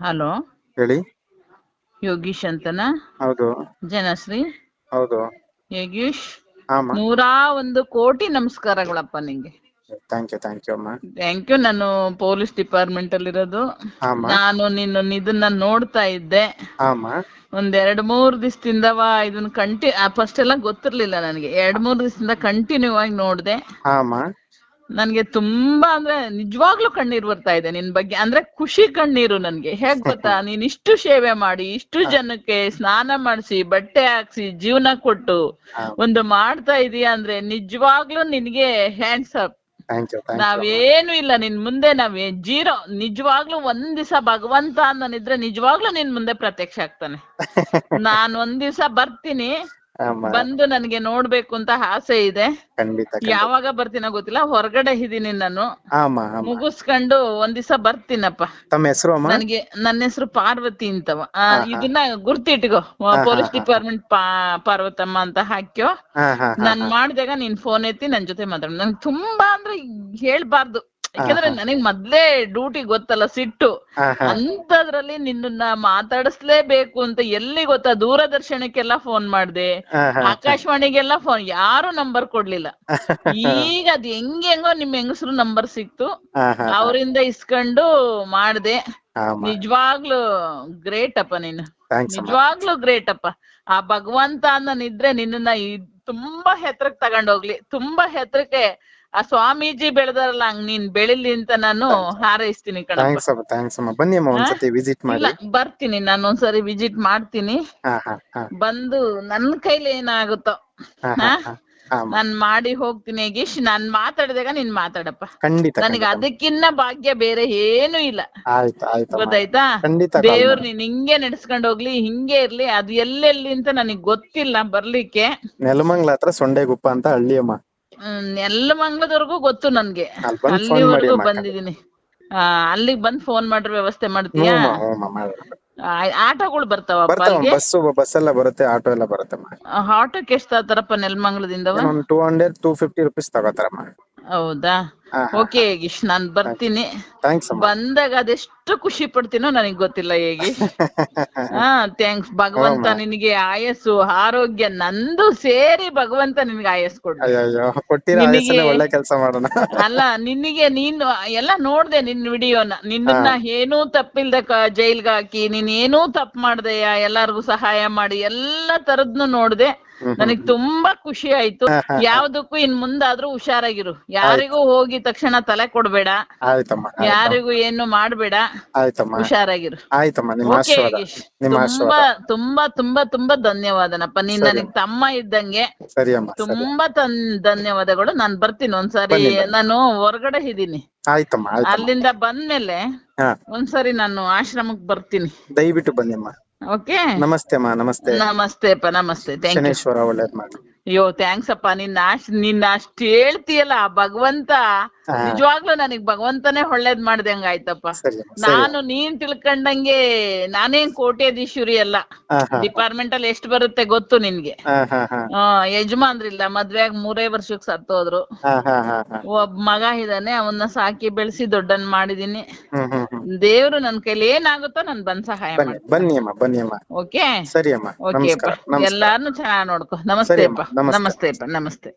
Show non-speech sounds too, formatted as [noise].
Hello? ಹೇಳಿ. ಯೋಗೀಶ್ ಅಂತನಾ? ಹೌದು. ಜನಶ್ರೀ ಹೌದು. ಯೋಗೀಶ್ ನೂರಾ ಒಂದು ಕೋಟಿ ನಮಸ್ಕಾರಗಳಪ್ಪ ನಿಂಗೆ. ಥ್ಯಾಂಕ್ ಯು ಥ್ಯಾಂಕ್ ಯು ಅಮ್ಮ. ಥ್ಯಾಂಕ್ ಯು ನಾನು ಪೊಲೀಸ್ ಡಿಪಾರ್ಟ್ಮೆಂಟ್ ಅಲ್ಲಿ ಇರೋದು. ಹಾಂ ನಾನು ನಿನ್ನ ಇದನ್ನ ನೋಡ್ತಾ ಇದ್ದೆ. ಒಂದ್ ಎರಡ್ ಮೂರ್ ದಿವಸದಿಂದ ಇದನ್ನ ಕಂಟಿ ಫಸ್ಟ್ ಎಲ್ಲ ಗೊತ್ತಿರ್ಲಿಲ್ಲ ನನಗೆ. ಎರಡ್ ಮೂರ್ ದಿವಸದಿಂದ ಕಂಟಿನ್ಯೂ ಆಗಿ ನೋಡ್ದೆ. ನನ್ಗೆ ತುಂಬಾ ಅಂದ್ರೆ ನಿಜವಾಗ್ಲೂ ಕಣ್ಣೀರ್ ಬರ್ತಾ ಇದೆ ನಿನ್ ಬಗ್ಗೆ. ಅಂದ್ರೆ ಖುಷಿ ಕಣ್ಣೀರು ನನ್ಗೆ. ಹೇಗ್ ಗೊತ್ತಾ? ನೀನ್ ಇಷ್ಟು ಸೇವೆ ಮಾಡಿ ಇಷ್ಟು ಜನಕ್ಕೆ ಸ್ನಾನ ಮಾಡಿಸಿ ಬಟ್ಟೆ ಹಾಕ್ಸಿ ಜೀವನ ಕೊಟ್ಟು ಒಂದು ಮಾಡ್ತಾ ಇದೀಯ ಅಂದ್ರೆ ನಿಜವಾಗ್ಲೂ ನಿನ್ಗೆ ಹ್ಯಾಂಡ್ಸ್ ಅಪ್ ನಾವೇನು ಇಲ್ಲ ನಿನ್ ಮುಂದೆ ನಾವ್ ಜೀರೋ. ನಿಜವಾಗ್ಲೂ ಒಂದ್ ದಿವಸ ಭಗವಂತ ಅನ್ನನಿದ್ರೆ ನಿಜವಾಗ್ಲೂ ನಿನ್ ಮುಂದೆ ಪ್ರತ್ಯಕ್ಷ ಆಗ್ತಾನೆ. ನಾನ್ ಒಂದ್ ದಿವಸ ಬರ್ತೀನಿ. ಬಂದು ನನಗೆ ನೋಡ್ಬೇಕು ಅಂತ ಆಸೆ ಇದೆ. ಯಾವಾಗ ಬರ್ತೀನ ಗೊತ್ತಿಲ್ಲ ಹೊರಗಡೆ ಇದೀನಿ ನಾನು. ಮುಗಿಸ್ಕೊಂಡು ಒಂದ್ ದಿವಸ ಬರ್ತೀನಪ್ಪ. ತಮ್ಮ ಹೆಸರು ನನಗೆ ನನ್ನ ಹೆಸರು ಪಾರ್ವತಿ ಅಂತವ. ಇದನ್ನ ಗುರ್ತಿಟ್ಕೋ ಪೊಲೀಸ್ ಡಿಪಾರ್ಟ್ಮೆಂಟ್ ಪಾರ್ವತಮ್ಮ ಅಂತ ಹಾಕ್ಯೋ. ನಾನ್ ಮಾಡ್ದಾಗ ನೀನ್ ಫೋನ್ ಎತ್ತಿ ನನ್ ಜೊತೆ ಮಾತಾಡ. ನಂಗ್ ತುಂಬಾ ಅಂದ್ರೆ ಹೇಳ್ಬಾರ್ದು. ಯಾಕಂದ್ರೆ ನನಗ್ ಮೊದ್ಲೇ ಡ್ಯೂಟಿ ಗೊತ್ತಲ್ಲ ಸಿಟ್ಟು. ಅಂತದ್ರಲ್ಲಿ ನಿನ್ನನ್ನ ಮಾತಾಡಿಸ್ಲೇಬೇಕು ಅಂತ ಎಲ್ಲಿ ಗೊತ್ತಾ ದೂರದರ್ಶನಕ್ಕೆಲ್ಲ ಫೋನ್ ಮಾಡ್ದೆ. ಆಕಾಶವಾಣಿಗೆಲ್ಲ ಫೋನ್ ಯಾರು ನಂಬರ್ ಕೊಡ್ಲಿಲ್ಲ. [laughs] ಈಗ ಅದ್ ಹೆಂಗ್ ಹೆಂಗೋ ನಿಮ್ ಹೆಂಗಸರು ನಂಬರ್ ಸಿಕ್ತು. ಅವರಿಂದ ಇಸ್ಕೊಂಡು ಮಾಡ್ದೆ. ನಿಜವಾಗ್ಲು ಗ್ರೇಟ್ ಅಪ್ಪ ನೀನು. ನಿಜವಾಗ್ಲು ಗ್ರೇಟ್ ಅಪ್ಪ. ಆ ಭಗವಂತ ಅನ್ನನಿದ್ರೆ ನಿನ್ನನ್ನ ನಿನ್ನ ತುಂಬಾ ಹೆತ್ರಕ್ ತಗೊಂಡೋಗ್ಲಿ. ತುಂಬಾ ಹೆತ್ರಕ್ಕೆ ಆ ಸ್ವಾಮೀಜಿ ಬೆಳೆದಾರಲ್ಲ ಹಂಗ್ ನೀನ್ ಬೆಳಿಲಿ ಅಂತ ನಾನು ಹಾರೈಸ್ತೀನಿ ಕಣಪ್ಪ. ಥ್ಯಾಂಕ್ಸ್ ಅಮ್ಮ ಥ್ಯಾಂಕ್ಸ್ ಅಮ್ಮ. ಬನ್ನಿ ಅಮ್ಮ ಒಂದ್ಸತಿ ವಿಸಿಟ್ ಇಲ್ಲ ಮಾಡಿ. ಬರ್ತೀನಿ ನಾನು ಒಂದ್ಸರಿ ವಿಸಿಟ್ ಮಾಡ್ತೀನಿ. ಹಾಂ ಹಾಂ ಹಾಂ. ಬಂದು ನನ್ ಕೈಲಿ ಏನಾಗುತ್ತೋ. ಹಾ ಹಾ? ಹಾಂ? ಹಾಂ ನಾನ್ ಮಾಡಿ ಹೋಗ್ತೀನಿ ಯಗೀಶ್. ನಾನ್ ಮಾತಾಡಿದಾಗ ನೀನ್ ಮಾತಾಡಪ್ಪ. ಖಂಡಿತ ನನಗೆ ಖಂಡಿತ. ಅದಕ್ಕಿನ್ನ ಭಾಗ್ಯ ಬೇರೆ ಏನು ಇಲ್ಲ. ಆಯ್ತು ಆಯ್ತು ಗೊತ್ತಾಯ್ತಾ? ಖಂಡಿತ call ದೇವ್ರು ಮಾಡಿ. ನೀನ್ ಹಿಂಗೆ ನಡ್ಸ್ಕೊಂಡ್ ಹೋಗ್ಲಿ ಹಿಂಗೆ ಇರ್ಲಿ ಅದು ಎಲ್ಲೆಲ್ಲಿ ಅಂತ ನನಗ್ ಗೊತ್ತಿಲ್ಲ ಬರ್ಲಿಕ್ಕೆ. ನೆಲಮಂಗ್ಲ ಹತ್ರ ಸೊಂಡೆಗುಪ್ಪ ಅಂತ ಹಳ್ಳಿ ಅಮ್ಮ. ಹ್ಮ್, ನೆಲಮಂಗ್ಲದವರೆಗೂ ಗೊತ್ತು ನನ್ಗೆ. ಅಲ್ಲಿವರ್ಗು ಬಂದು ಫೋನ್ ಮಾಡಿ ಅಲ್ಲಿವರೆಗೂ ಅಮ್ಮ ಬಂದಿದೀನಿ ಆ ಅಲ್ಲಿಗ್ ಬಂದ್ ಫೋನ್ ಮಾಡ್ರ ವ್ಯವಸ್ಥೆ ಮಾಡ್ತೀಯಾ? ಆಟೋಗಳು ಬರ್ತಾವಪ್ಪ ಬರ್ತಾವ ಅಲ್ಲಿಗೆ? ಬಸ್ಸು ಬಸ್ ಎಲ್ಲ ಬರುತ್ತೆ ಆಟೋ ಎಲ್ಲ ಬರುತ್ತಮ್ಮ ಆ, ಆಟೋಕ್ಕೆ ಎಷ್ಟ್ ತಗೋತಾರಪ್ಪ ನೆಲಮಂಗ್ಲದಿಂದವ ಒಂದ್ two hundred two fifty rupees ತಗೋತಾರಮ್ಮ. ಹೌದಾ? ಹಾ, ಹಾ. ಓಕೆ ನಾನ್ ಬರ್ತೀನಿ. ಥ್ಯಾಂಕ್ಸ್ ಅಮ್ಮ. ಬಂದಾಗ ಅದೆಷ್ಟು ಖುಷಿ ಪಡ್ತೀನೋ ನನಗ್ ಗೊತ್ತಿಲ್ಲ ಹೇಗೆ. [laughs] ಹಾ ಥ್ಯಾಂಕ್ಸ್ ಭಗವಂತ ನಿನಗೆ ಆಯಸ್ಸು ಆರೋಗ್ಯ ನಂದು ಸೇರಿ ಭಗವಂತ ನಿನ್ಗೆ ಆಯಸ್ ಕೊಡ್ಲಿ ಅಯ್ಯೋ ನಿನಗೆ- ಒಳ್ಳೆ ಕೆಲಸ ಮಾಡೋಣ. ಅಲ್ಲ ನಿನಗೆ ನೀನು ಎಲ್ಲ ನೋಡ್ದೆ ನಿನ್ ವಿಡಿಯೋನ ನಿನ್ನ ಏನೂ ತಪ್ಪಿಲ್ದ ಕ- ಜೈಲ್ಗೆ ಹಾಕಿ ನೀನ್ ಏನೂ ತಪ್ಪು ಮಾಡ್ದೆ ಎಲ್ಲಾರ್ಗು ಸಹಾಯ ಮಾಡಿ ಎಲ್ಲ ತರದ್ನು ನೋಡ್ದೆ. ನನಗ್ ತುಂಬಾ ಖುಷಿ ಆಯ್ತು. ಯಾವ್ದಕ್ಕೂ ಇನ್ ಮುಂದಾದ್ರೂ ಹುಷಾರಾಗಿರು. ಯಾರಿಗೂ ಹೋಗಿ ತಕ್ಷಣ ತಲೆ ಕೊಡ್ಬೇಡ. ಆಯ್ತಮ್ಮ ಆಯ್ತು. ಯಾರಿಗೂ ಏನು ಮಾಡ್ಬೇಡ. ಆಯ್ತಮ್ಮ. ಹುಷಾರಾಗಿರು. ಆಯ್ತಮ್ಮ ನಿಮ್ಮ ಓಕೆ ಆಶೀರ್ವಾದ ಯಗೀಶ್ ನಿಮ್ಮ ತುಂಬಾ ಆಶೀರ್ವಾದ. ತುಂಬಾ ತುಂಬಾ ತುಂಬಾ ಧನ್ಯವಾದನಪ್ಪ. ನೀನ್ ಸರಿ. ನನಗ್ ತಮ್ಮ ಇದ್ದಂಗೆ ಸರಿ ಅಮ್ಮ ಸರಿ ತುಂಬಾ ತನ್ ಧನ್ಯವಾದಗಳು. ನಾನ್ ಬರ್ತೀನಿ ಒಂದ್ಸರಿ ಬನ್ನಿ, ಬನ್ನಿ. ನಾನು ಹೊರಗಡೆ ಇದ್ದೀನಿ. ಆಯ್ತಮ್ಮ ಆಯ್ತಮ್ಮ. ಅಲ್ಲಿಂದ ಬಂದ್ಮೇಲೆ ಹಾ. ಒಂದ್ಸರಿ ನಾನು ಆಶ್ರಮಕ್ ಬರ್ತೀನಿ. ದಯವಿಟ್ಟು ಬನ್ನಿ ಅಮ್ಮ. ಓಕೆ ನಮಸ್ತೆ ಅಮ್ಮ ನಮಸ್ತೆ. ನಮಸ್ತೆ ಅಪ್ಪ ನಮಸ್ತೆ. ಥ್ಯಾಂಕ್ ಯು ಶನೇಶ್ವರ ಒಳ್ಳೇದ್ ಮಾಡಿ ಅಯ್ಯೋ ಥ್ಯಾಂಕ್ಸ್ ಅಪ್ಪ. ನಿನ್ನ ಅಷ್ಟ್ ನಿನ್ನ ಅಷ್ಟ್ ಹೇಳ್ತೀಯಲ್ಲ ಭಗವಂತ. ನಿಜವಾಗ್ಲೂ ನನಗ್ ಭಗವಂತನೇ ಒಳ್ಳೇದ್ ಮಾಡ್ದಂಗ ಆಯ್ತಪ್ಪ ನಾನು ನೀನ್ ತಿಳ್ಕೊಂಡಂಗೆ ನಾನೇನ್ ಕೋಟ್ಯಾಧೀಶ್ವರಿ ಅಲ್ಲ. ಡಿಪಾರ್ಟ್ಮೆಂಟ್ ಅಲ್ಲಿ ಎಷ್ಟ್ ಬರುತ್ತೆ ಗೊತ್ತು ನಿನ್ಗೆ. ಯಜಮಾನ್ರಿಲ್ಲ ಮದ್ವೆ ಆಗಿ ಮೂರೇ ವರ್ಷಕ್ ಸತ್ತೋದ್ರು. ಒಬ್ಬ ಮಗ ಇದಾನೆ ಅವನ್ನ ಸಾಕಿ ಬೆಳೆಸಿ ದೊಡ್ಡನ್ ಮಾಡಿದೀನಿ. ದೇವ್ರು ನನ್ ಕೈಲಿ ಏನಾಗುತ್ತೋ ನನ್ ಬಂದ್ ಸಹಾಯ ಬನ್ನಿ ಅಮ್ಮ ಬನ್ನಿ ಅಮ್ಮ. ಓಕೆ? ಸರಿ ಅಮ್ಮ ಓಕೆ ಎಲ್ಲಾರ್ನು ಚೆನ್ನಾಗ್ ನೋಡ್ಕೋ. ನಮಸ್ತೆ ಅಪ್ಪ. ಅಮ್ಮ, ನಮಸ್ತೆ. ನಮಸ್ತೆ ಅಪ್ಪ ನಮಸ್ತೆ